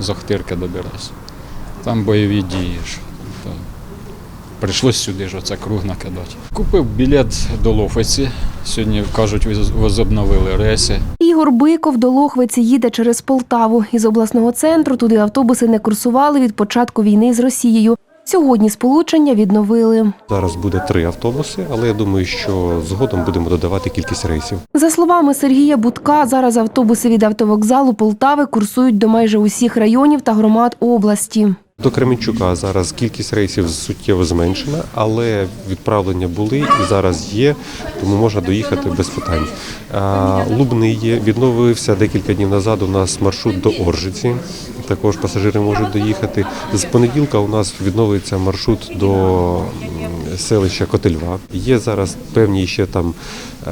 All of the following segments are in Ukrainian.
з Охтирки добирався. Там бойові дії. ж. То Прийшлось сюди ж оце круг накидати. Купив білет до Лофиці. Сьогодні, кажуть, возобновили рейси. Ігор Биков до Лохвиці їде через Полтаву. Із обласного центру туди автобуси не курсували від початку війни з Росією. Сьогодні сполучення відновили. Зараз буде три автобуси, але я думаю, що згодом будемо додавати кількість рейсів. За словами Сергія Будка, зараз автобуси від автовокзалу Полтави курсують до майже усіх районів та громад області. До Кременчука зараз кількість рейсів суттєво зменшена, але відправлення були і зараз є, тому можна доїхати без питань. Лубний є, відновився декілька днів назад. У нас маршрут до Оржиці. Також пасажири можуть доїхати. З понеділка у нас відновиться маршрут до селища Котельва. Є зараз певні ще там е,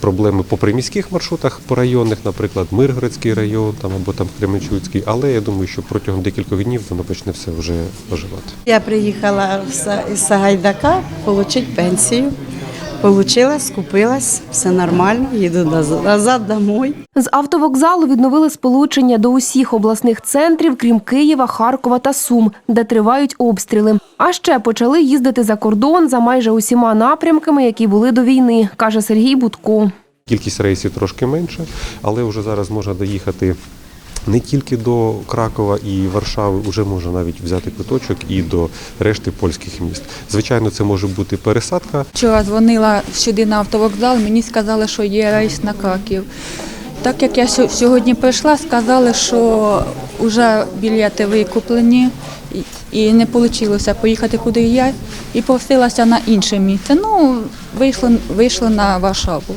проблеми по приміських маршрутах, по районних, наприклад, Миргородський район там або там Кременчуцький. Але я думаю, що протягом декількох днів воно почне все вже оживати. Я приїхала із Сагайдака отримати пенсію. Получила, скупилась, все нормально, їду наз- назад домой. З автовокзалу відновили сполучення до усіх обласних центрів, крім Києва, Харкова та Сум, де тривають обстріли. А ще почали їздити за кордон за майже усіма напрямками, які були до війни, каже Сергій Будко. Кількість рейсів трошки менше, але вже зараз можна доїхати. Не тільки до Кракова і Варшави, вже можна навіть взяти квиточок і до решти польських міст. Звичайно, це може бути пересадка, Вчора дзвонила сюди на автовокзал, мені сказали, що є рейс на Краків. Так як я сьо- сьогодні прийшла, сказали, що вже білети викуплені і- не вийшло поїхати куди я, і просилася на інше місце. Ну, вийшло, вийшло на Варшаву.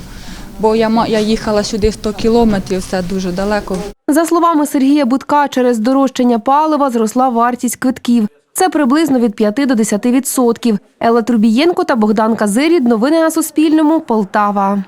Бо я, я їхала сюди 100 кілометрів, це дуже далеко. За словами Сергія Будка, через здорожчання палива зросла вартість квитків. Це приблизно від 5 до 10 відсотків. Елла Трубієнко та Богдан Казирід. Новини на Суспільному. Полтава.